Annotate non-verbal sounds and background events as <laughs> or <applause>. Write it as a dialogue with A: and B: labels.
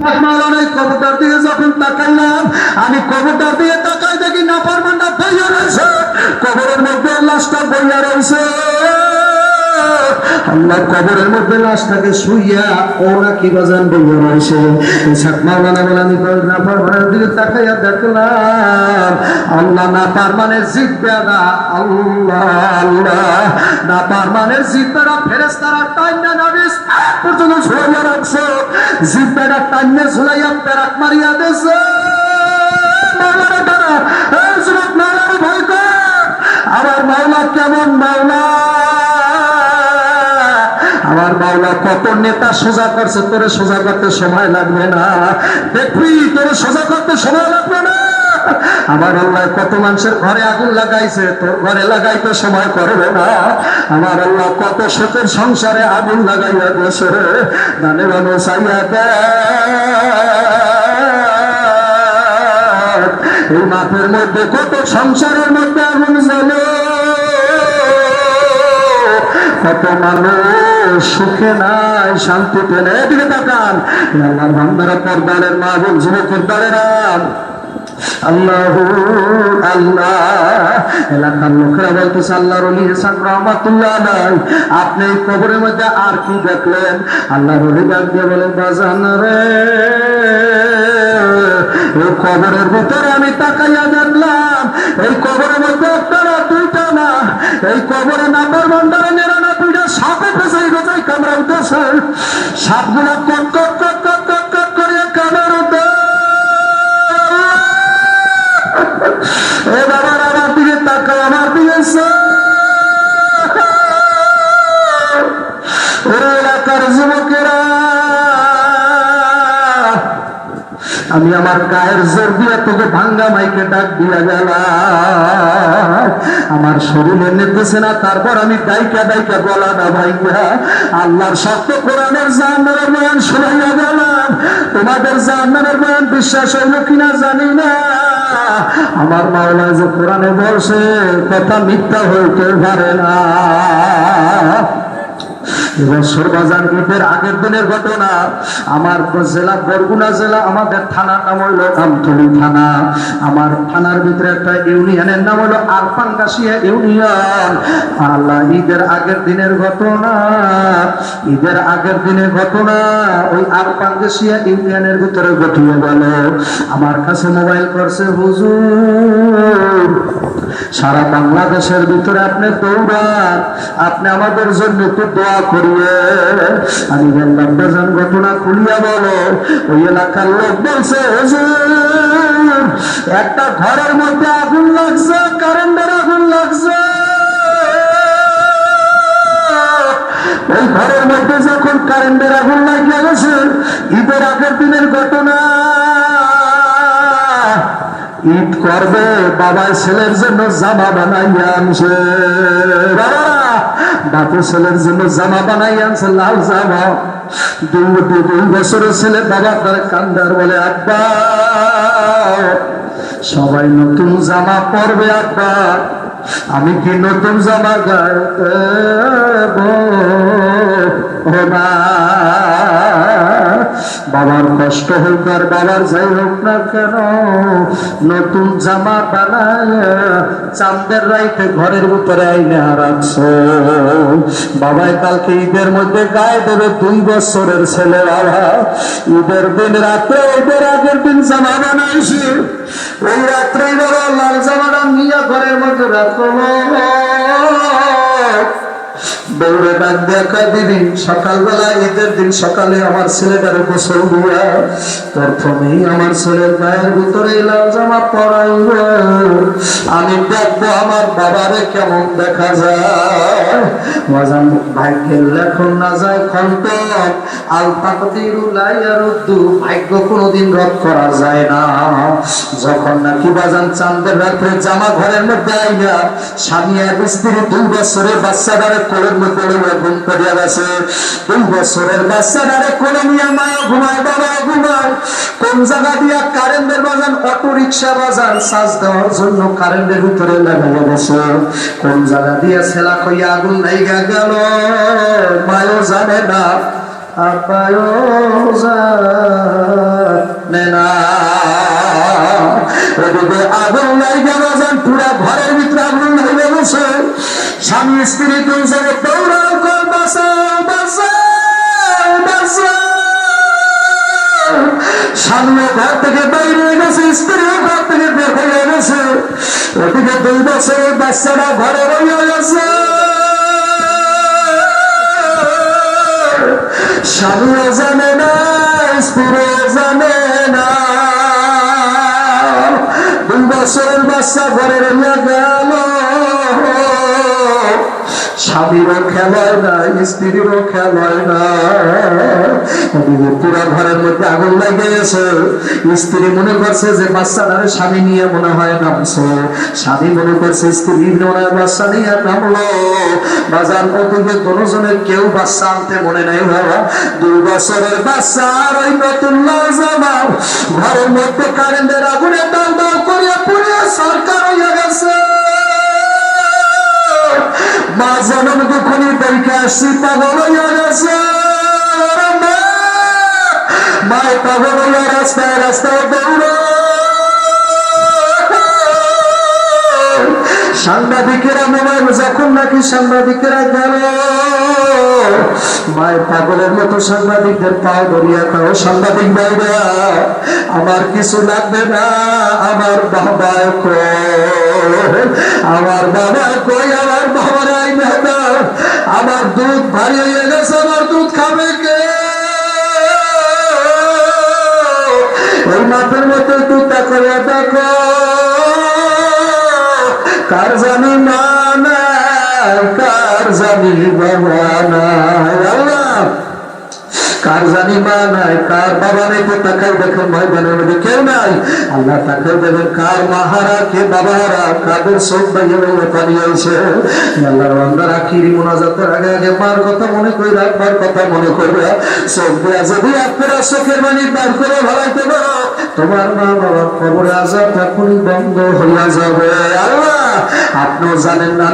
A: কবুতর দিয়ে যখন তাকাইলাম, আমি কবুতর দিয়ে তাকাই দেখি না পারমানটা বইয়া রয়েছে। কবরের মধ্যে লাশটা বইয়া রয়েছে। আল্লাহ কবরের মধ্যে লাশটাকে শুইয়া ওরা কি বাজান বইয়া রয়েছে ইসাক মাওলানা বলে আমি না পারমানের দিকে তাকাইয়া দেখলাম, আল্লাহ না পারমানের জিতবে না আল্লাহ আল্লাহ। না পারমানের জিতবে না ফেরেস্তারা টাইম না নাবিস পর্যন্ত জিব্বাটা টাইমে ঝুলাইয়া পেরাক মারিয়া কর। আমার মাওলা কেমন মাওলা? আমার মাওলা কত নেতা সোজা করছে, তোরে সোজা করতে সময় লাগবে না। দেখবি, তোরে সোজা করতে সময় লাগবে না। আমার আল্লাহ কত মানুষের ঘরে আগুন লাগাইছে, তোর ঘরে লাগাইতে সময় করবে না। আমার আল্লাহ কত শোকের সংসারে আগুন লাগাইয়া দিয়েছে দানে চাইয়া দেয়। এই মাঠের মধ্যে কত সংসারের মধ্যে আগুন জ্বলে। কত মানুষ সুখে নাই, শান্তিতে নেই। এদিকে তাকান আল্লাহ ভান্ডারা পর্দারের মা বোন যুবকের দ্বারেরা আপনি কবরের মধ্যে আর কি দেখলেন? আল্লাহ রলি ডাক দিয়ে বলেন বাজান রে এই কবরের ভিতরে আমি তাকাইয়া দেখলাম, এই কবরের মধ্যে না দুইটা না, এই কবরে নাম্বার মন্ডলে নিরানব্বইটা সাপে পেছাই পেছাই কামড়াইতেছে সাপগুলা কট কট কট কট কট আমি আমার গায়ের জোর দিয়ে তোকে ভাঙ্গা মাইকে ডাক দিয়া গেলাম। আমার শরীরে নিতেছে না, তারপর আমি দাইকা দাইকা গলা না ভাইয়া আল্লাহর সত্য কোরআনের জাহান্নামের বয়ান শোনাইয়া গেলাম। তোমাদের জাহান্নামের বয়ান বিশ্বাস হইল কিনা জানি না। আমার মাওলা যে কোরআনে বলছে, কথা মিথ্যা হইতে পারে না। ঈদের আগের দিনের ঘটনা। ঈদের আগের দিনের ঘটনা ওই আরফাঙ্গাসিয়া ইউনিয়নের ভিতরে ঘটিয়ে গেল। আমার কাছে মোবাইল করছে, হুজুর, সারা বাংলাদেশের ভিতরে আপনি দৌড়ান। আপনি আমাদের জন্য একটু দোয়া আমি বললাম বেজান ঘটনা খুলিয়া বলো। ওই এলাকার লোক বলছে একটা ঘরের মধ্যে আগুন লাগছে, কারেন্টের আগুন লাগছে। ওই ঘরের মধ্যে যখন কারেন্টের আগুন গেছে, ঈদের আগের দিনের ঘটনা। ঈদ করবে বাবা ছেলের জন্য জামা বানাইয়া আনছে। বাপু ছেলের জন্য জামা বানাই আনছে, লাল জামা। দুই দুই- বছরের ছেলে বাবা তার কান্দার বলে, আব্বা, সবাই নতুন জামা পরবে, আব্বা। আমি কি নতুন জামা গাইতে না বাবার কষ্ট হোক আর বাবার যাই হোক না কেন, নতুন জামা বানায় চাঁদের রাইতে ঘরের ভিতরে আইনে রাখছো বাবাই কালকে ঈদের মধ্যে গায়ে দেবে দুই বছরের ছেলে বাবা ঈদের দিন রাত্রে ঈদের আগের দিন জামা বানাইছি ওই রাত্রে বাবা লাল জামাটা নিয়ে ঘরের মধ্যে রাখো ডাক দেখা দিবি। সকালবেলা ঈদের দিন সকালে আমার ছেলেটার গোসল প্রথমেই আমার ছেলের ভিতরে লাল জামা আমি দেখব আমার বাবারে কেমন দেখা যায়। মজান ভাগ্যের লেখন না যায় খন্ত লাইয়ার উদ্দু ভাগ্য কোনোদিন রদ করা যায় না। যখন নাকি বাজান চাঁদের রাত্রে জামা ঘরের মধ্যে আইনা স্বামী আর স্ত্রী দুই বছরের বাচ্চাটারে কোলের মধ্যে করিমে ঘুম করিয়া গেছে বছরের কোলে ঘুমায় বাবা ঘুমায় কোন জায়গা দিয়া কারেন্টের বাজান বাজান সাজ দেওয়ার জন্য কারেন্টের ভিতরে লাগানো গেছে কোন জায়গা দিয়া ছেলা কইয়া আগুন লাইগা গেল মায়ও জানে না আপায়ও জানে না আগুন স্বামী স্ত্রী দুজনে দৌড়াও কর বাঁচাও বাঁচাও বাঁচাও। স্বামী ঘর থেকে বাইরে গেছে স্ত্রী ঘর থেকে বের হয়ে গেছে ওদিকে দুই বছরের বাচ্চারা ঘরে রয়ে গেছে। স্বামীও জানে না জানে না। দুই বাচ্চা ঘরে রয়ে গেল। স্বামীরও খেলায় না স্ত্রীরও খেলায় না পুরা ঘরের মধ্যে আগুন লাগে গেছে স্ত্রী মনে করছে যে স্বামী নিয়ে মনে হয় নামছে। স্বামী মনে করছে, স্ত্রী মনে হয় বাচ্চা নিয়ে নামলো। বাজার দুজনের কেউ বাচ্চা আনতে মনে নাই বাবা। দুই বছরের বাচ্চা আর ওই নতুন ঘরের মধ্যে কারেন্টের আগুনে দাল মা জনম দুঃখনি দেখে আসি পাগল মায় পাগল মায়ের পাগলের মতো সাংবাদিকদের পাও ধরিয়া কারও সাংবাদিক আমার কিছু লাগবে না, আমার বাবা কই? আমার বাবা কই? আমার বাবার আই <laughs> না আমার দুধ ভারী হয়ে গেছে, আমার দুধ খাবে কে? ওই মাথার মতো দুধটা করে দেখো। কার কার জানি মা নাই, কার বাবা নেই তো তাকাই দেখেন ময়দানের মধ্যে কেউ নাই। আল্লাহ তাকাই দেবেন কার মাহারা, কে বাবারা কাদের সব বাইয়ে বাইয়ে পানি আইছে। আল্লাহর বান্দার আখিরি মোনাজাতের আগে আগে মার কথা মনে করি রাখবার কথা মনে করবে সব দেয়া যদি আপনারা চোখের বাণী বার করে ভালাইতে পারো, তোমার মা বাবার খবরে আজাব তখনই বন্ধ হইয়া যাবে। আল্লাহ, আপনিও জানেন না